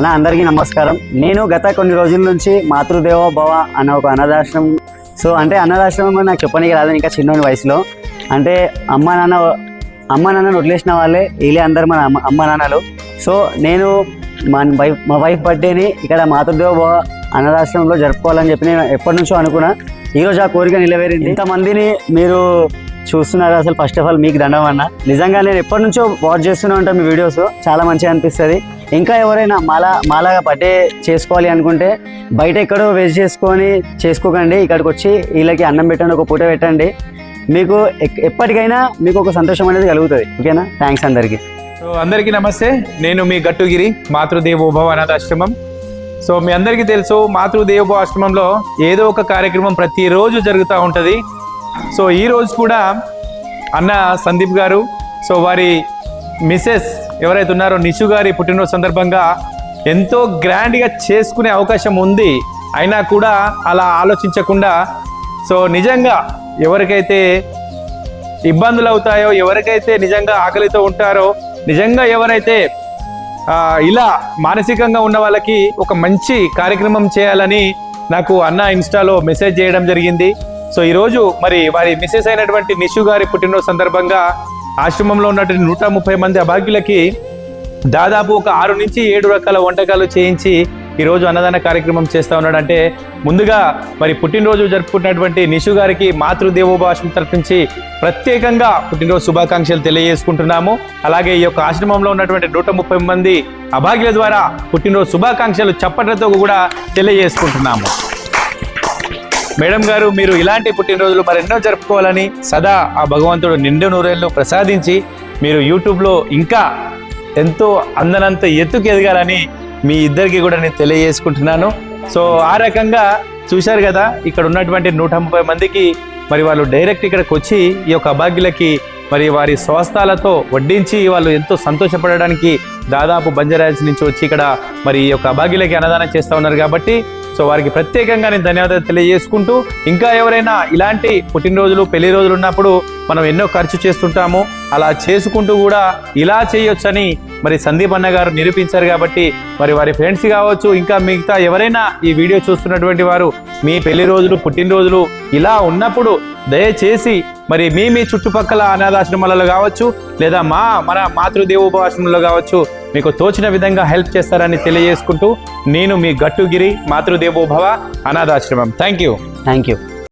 అన్న అందరికీ నమస్కారం. నేను గత కొన్ని రోజుల నుంచి మాతృదేవో భవ అనే ఒక అనాథాశ్రమం సో అంటే అనాథాశ్రమం నాకు చెప్పనీకి రాదు ఇంకా చిన్న వయసులో. అంటే అమ్మ నాన్న అమ్మ నాన్నను వదిలేసిన వాళ్ళే వీళ్ళే అందరు మన అమ్మ అమ్మ నాన్నలు. సో నేను మా వైఫ్ మా వైఫ్ బర్త్డేని ఇక్కడ మాతృదేవ భవ అనాథాశ్రమంలో జరుపుకోవాలని చెప్పి నేను ఎప్పటి నుంచో అనుకున్నా. ఈరోజు ఆ కోరిక నిలవేరింది ఇంతమందిని మీరు చూస్తున్నారు అసలు ఫస్ట్ ఆఫ్ ఆల్ మీకు దండం అన్న. నిజంగా నేను ఎప్పటి నుంచో వాచ్ చేస్తూనే ఉంటాను మీ వీడియోస్ చాలా మంచిగా అనిపిస్తుంది. ఇంకా ఎవరైనా మాలా మాలాగా బర్త్డే చేసుకోవాలి అనుకుంటే బయట ఎక్కడో వెజ్ చేసుకొని చేసుకోకండి. ఇక్కడికి వచ్చి వీళ్ళకి అన్నం పెట్టండి ఒక పూట పెట్టండి. మీకు ఎక్- ఎప్పటికైనా మీకు ఒక సంతోషం అనేది కలుగుతుంది. ఓకేనా? థ్యాంక్స్ అందరికీ. సో అందరికీ నమస్తే. నేను మీ గట్టుగిరి మాతృదేవోభవ అనాథాశ్రమం. సో మీ అందరికీ తెలుసు మాతృదేవోభవ ఆశ్రమంలో ఏదో ఒక కార్యక్రమం ప్రతిరోజు జరుగుతూ ఉంటుంది. సో ఈ రోజు కూడా అన్న సందీప్ గారు సో వారి మిసెస్ ఎవరైతే ఉన్నారో నిషు గారి పుట్టినరోజు సందర్భంగా ఎంతో గ్రాండ్గా చేసుకునే అవకాశం ఉంది. అయినా కూడా అలా ఆలోచించకుండా సో నిజంగా ఎవరికైతే ఇబ్బందులు అవుతాయో ఎవరికైతే నిజంగా ఆకలితో ఉంటారో నిజంగా ఎవరైతే ఇలా మానసికంగా ఉన్న వాళ్ళకి ఒక మంచి కార్యక్రమం చేయాలని నాకు అన్న ఇన్స్టాలో మెసేజ్ చేయడం జరిగింది. సో ఈరోజు మరి వారి మిస్సెస్ అయినటువంటి నిషు గారి పుట్టినరోజు సందర్భంగా ఆశ్రమంలో ఉన్నటువంటి నూట ముప్పై మంది అభాగ్యులకి దాదాపు ఒక ఆరు నుంచి ఏడు రకాల వంటకాలు చేయించి ఈరోజు అన్నదాన కార్యక్రమం చేస్తూ ఉన్నాడంటే ముందుగా మరి పుట్టినరోజు జరుపుకుంటున్నటువంటి నిషు గారికి మాతృదేవోభాషం తరఫుంచి ప్రత్యేకంగా పుట్టినరోజు శుభాకాంక్షలు తెలియజేసుకుంటున్నాము. అలాగే ఈ యొక్క ఆశ్రమంలో ఉన్నటువంటి నూట ముప్పై మంది అభాగ్యుల ద్వారా పుట్టినరోజు శుభాకాంక్షలు చప్పట్లతో కూడా తెలియజేసుకుంటున్నాము. మేడం గారు మీరు ఇలాంటి పుట్టినరోజులు మరెన్నో జరుపుకోవాలని సదా ఆ భగవంతుడు నిండు నూరేళ్ళు ప్రసాదించి మీరు యూట్యూబ్లో ఇంకా ఎంతో అందనంత ఎత్తుకు ఎదగాలని మీ ఇద్దరికి కూడా నేను తెలియజేసుకుంటున్నాను. సో ఆ రకంగా చూశారు కదా ఇక్కడ ఉన్నటువంటి నూట ముప్పై మందికి మరి వాళ్ళు డైరెక్ట్ ఇక్కడికి వచ్చి ఈ యొక్క అభాగ్యులకి మరి వారి స్వస్థాలతో వడ్డించి వాళ్ళు ఎంతో సంతోషపడడానికి దాదాపు బంజారాయిల్స్ నుంచి వచ్చి ఇక్కడ మరి ఈ యొక్క అభాగ్యులకి అన్నదానం చేస్తూ ఉన్నారు కాబట్టి సో వారికి ప్రత్యేకంగా నేను ధన్యవాదాలు తెలియజేసుకుంటూ ఇంకా ఎవరైనా ఇలాంటి పుట్టినరోజులు పెళ్ళి రోజులు ఉన్నప్పుడు మనం ఎన్నో ఖర్చు చేస్తుంటాము అలా చేసుకుంటూ కూడా ఇలా చేయొచ్చని మరి సందీప్ అన్న గారు నిరూపించారు కాబట్టి మరి వారి ఫ్రెండ్స్ కావచ్చు ఇంకా మిగతా ఎవరైనా ఈ వీడియో చూస్తున్నటువంటి వారు మీ పెళ్ళి రోజులు పుట్టినరోజులు ఇలా ఉన్నప్పుడు దయచేసి మరి మీ మీ చుట్టుపక్కల అనాథాశ్రమాలలో కావచ్చు లేదా మా మన మాతృదేవోపాశ్రమంలో కావచ్చు మీకు తోచిన విధంగా హెల్ప్ చేస్తారని తెలియజేసుకుంటూ నేను మీ గట్టుగిరి మాతృదేవోభవ అనాథాశ్రమం. Thank you thank you